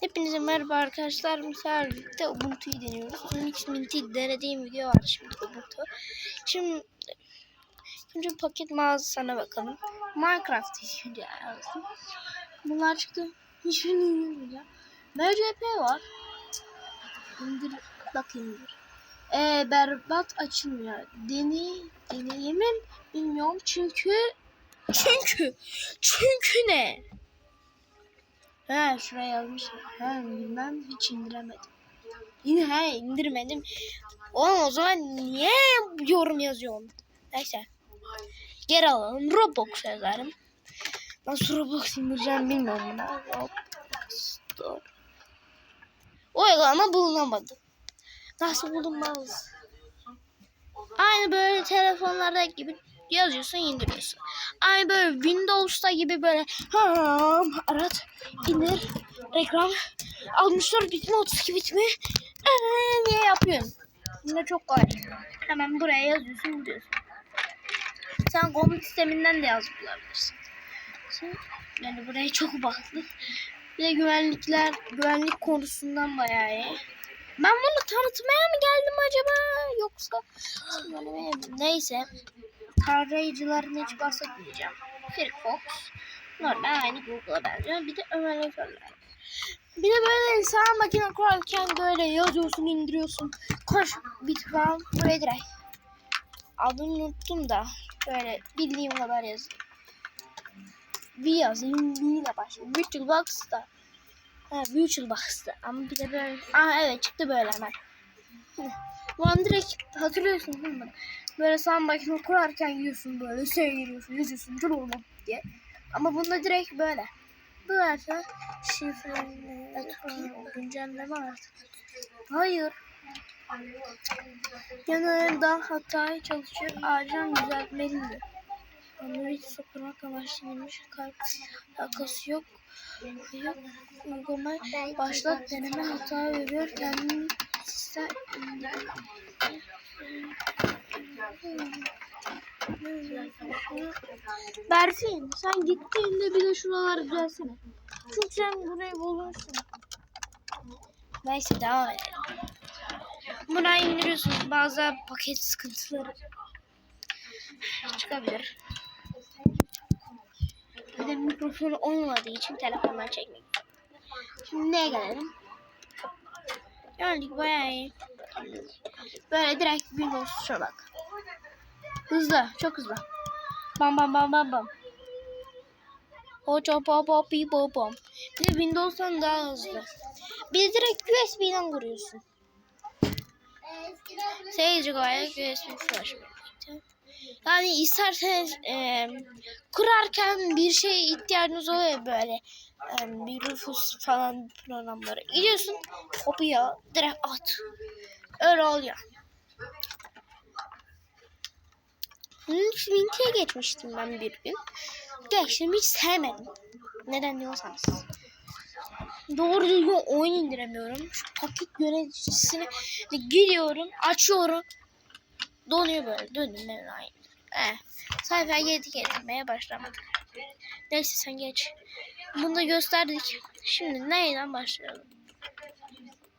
Hepinize merhaba arkadaşlar. Misal birlikte Ubuntu'yu deniyoruz. Unix Mint'i denediğim video var şimdi Ubuntu. Şimdi önce paket mağazasına bakalım. Minecraft video yazdım. Bunlar çıktı. Hiçbirini indirmeyeceğim. MCP var. İndir. Bak indir. Ee, berbat açılmıyor. Deney, deneyimim bilmiyorum çünkü çünkü çünkü ne? He şuraya yazmış. He bilmem hiç indiremedim. Yine he indirmedim. Oğlum o zaman niye yorum yazıyorsun? Neyse. Geri alalım. Roblox yazarım. Nasıl Roblox indireceğim bilmiyorum buna. Roblox. O uygulama bulunamadı. Nasıl bulunmaz? Aynı böyle telefonlarda gibi yazıyorsun indiriyorsun. Aynı böyle Windows'ta gibi böyle ham arat indir reklam 64 bit mi 32 bit mi niye yapıyorsun? Yine çok kolay. Hemen buraya yazıyorsun indiriyorsun. Sen komut sisteminden de yazıp bulabilirsin. Yani buraya çok baktık. Bir de güvenlikler, güvenlik konusundan bayağı iyi. Ben bunu tanıtmaya mı geldim acaba yoksa? Neyse. Tarayıcılarını hiç bahsetmeyeceğim. Firefox. Normal aynı Google'a benziyor. Bir de emülatörler. Bir de böyle sağ makine kurarken böyle yazıyorsun, indiriyorsun. Koş bit falan buraya direkt. Adını unuttum da böyle bildiğim kadar yazayım. V yazayım, V ile başlayayım. VirtualBox'ta. Ha, VirtualBox'ta. Ama bir de böyle. Aa evet çıktı böyle hemen. Ulan direkt hatırlıyorsun değil mi? Böyle sağ makine kurarken yiyorsun böyle şey giriyorsun yazıyorsun dur oğlum diye. Ama bunda direkt böyle. Bu arada şifre güncelleme artık. Hayır. Yanında hatayı çalışıyor. Acilen düzeltmelidir. Android sokmak amaçlanmış kalp alakası yok. Yok. Uygulama başlat deneme hata veriyor. Kendini. Berfin sen gittiğinde bir de şuraları düzelsene. Çünkü sen burayı bozmuşsun. Neyse devam edelim. Burayı indiriyorsunuz. Bazı paket sıkıntıları çıkabilir. Bir de mikrofonu olmadığı için telefondan çekmek. Şimdi neye gelelim? Yani bayağı iyi. Böyle direkt Windows tuşa bak. Hızlı, çok hızlı. Bam bam bam bam bam. Hoca baba pi bom. Bir de Windows'tan daha hızlı. Bir de direkt USB'den kuruyorsun. 8 GB USB flash. Yani isterseniz e, kurarken bir şeye ihtiyacınız oluyor böyle. E, bir Rufus falan programları. Gidiyorsun kopya direkt at. Öyle oluyor. Linux Mint'e geçmiştim ben bir gün. Geçtim hiç sevmedim. Neden diyorsanız. Doğru düzgün oyun indiremiyorum. Şu paket yöneticisine giriyorum, açıyorum. Donuyor böyle. Ben aynı. Eh, sayfaya geri getirmeye başlamadık. Neyse sen geç. Bunu da gösterdik. Şimdi neyden başlayalım?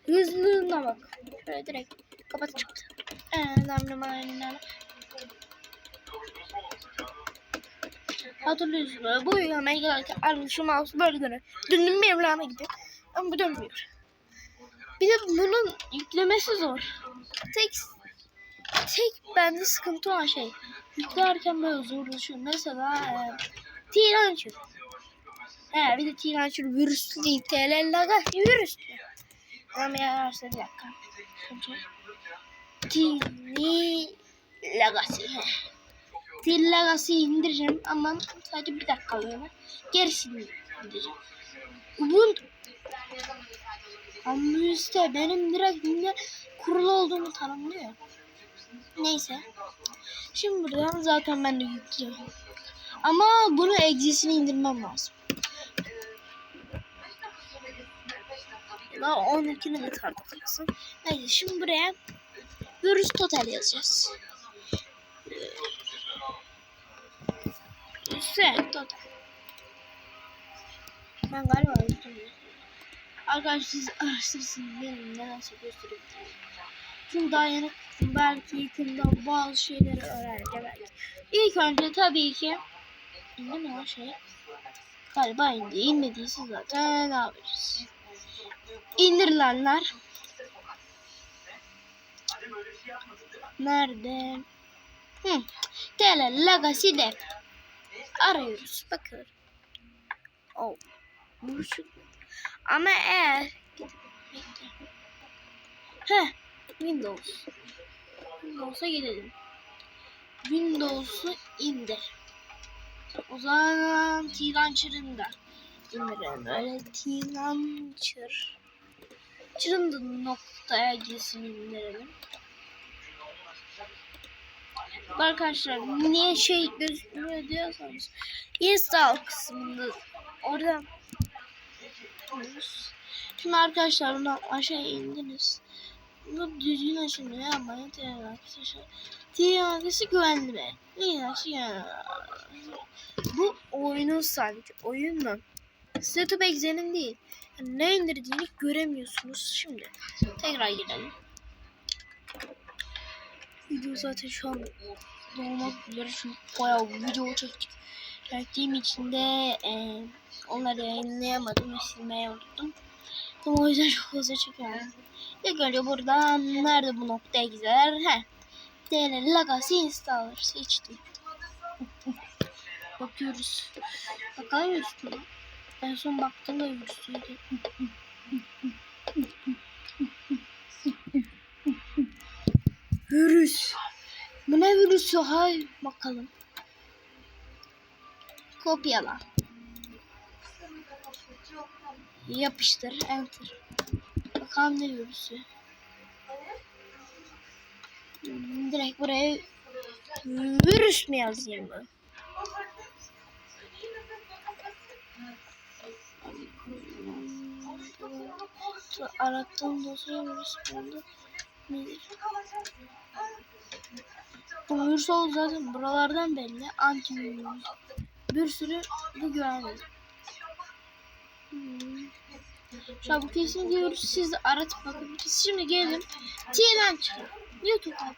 Hızlılığına bak. Şöyle direkt kapat çıktı. Ee, aynen. Hatırlıyorsun böyle bu uygulamaya gelirken şu mouse böyle dönüyor. Döndüm bir evlana gidiyor. Ama bu dönmüyor. Bir de bunun yüklemesi zor. Tek tek bende sıkıntı olan şey. Yüklerken böyle zorlaşıyor. Mesela e, T-Launcher. He bir de T-Launcher virüslü değil. TLL laga virüslü. Ama yararsa bir dakika. T-Legacy. T-Legacy indireceğim ama sadece bir dakika alıyor. Gerisini indireceğim. Ubuntu ama işte benim direkt kurulu olduğumu tanımlıyor. Neyse. Şimdi buradan zaten ben de yüklüyorum. Ama bunu egzisini indirmem lazım. Daha 12'ni de tartışırsın. Neyse şimdi buraya virüs total yazacağız. Virüs total. Ben galiba. Arkadaşlar siz araştırsın benim nedense göstereyim. Daha yeni belki yakında bazı şeyleri öğreneceğim belki. İlk önce tabii ki indi mi o şey? Galiba indi. İnmediyse zaten ne yapacağız? İndirilenler. Nerede? Hı. Tele Legacy Dev. Arıyoruz. Bakın. Oh. Burçuk. Ama eğer Heh. Windows. Windows'a gidelim. Windows'u indir. O zaman T-Launcher'ını da indirelim. Öyle T-Launcher. Launcher'ın da noktaya girsin indirelim. Arkadaşlar niye şey gözükmüyor diyorsanız install kısmında orada Şimdi arkadaşlar bundan aşağı indiniz. Bu düzgün açılmıyor ama yeter arkadaşlar. Diğerisi güvenli mi? Diğerisi güvenli. Bu oyunun sadece oyunla. Setup Exe'nin değil. Yani ne indirdiğini göremiyorsunuz şimdi. Tekrar girelim. Video zaten şu an dolmak üzere çünkü bayağı video çektik. Çektiğim için de e, onları yayınlayamadım ve silmeyi unuttum. Ama o yüzden çok fazla çekiyorum. İlk önce buradan nerede bu noktaya gider? He. DL Legacy Installer seçtim. Bakıyoruz. Bakalım üstüne. En son baktığımda üstüydü. Virüs. Bu ne virüsü? Hay bakalım. Kopyala. Yapıştır. Enter. Bakalım ne. Hmm, Direkt buraya virüs mü yazayım mı? Arattığım dosya virüs buldu. Bu virüs oldu zaten buralardan belli. Antivirüs. Bir sürü bu güvenli. Hmm. Bu kesin diyoruz. Siz de aratıp. Biz şimdi gelin. T'den çıkın. YouTube'da.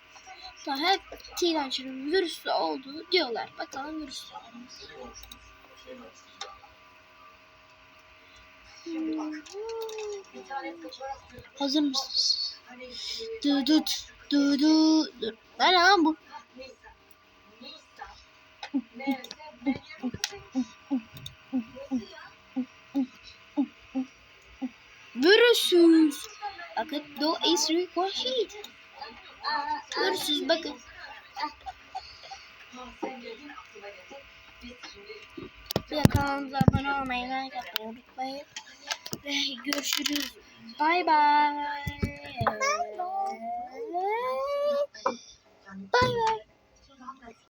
Da hep T'den çıkın. Virüslü olduğu diyorlar. Bakalım virüslü. Hmm. Hazır mısınız? Dı dı dı dı dı. Ne lan bu? Virüsüz. Bakın do is required. Virüsüz bakın. Bir de kanalımıza abone olmayı, like atmayı unutmayın. Ve görüşürüz. Bye bye. Bye bye.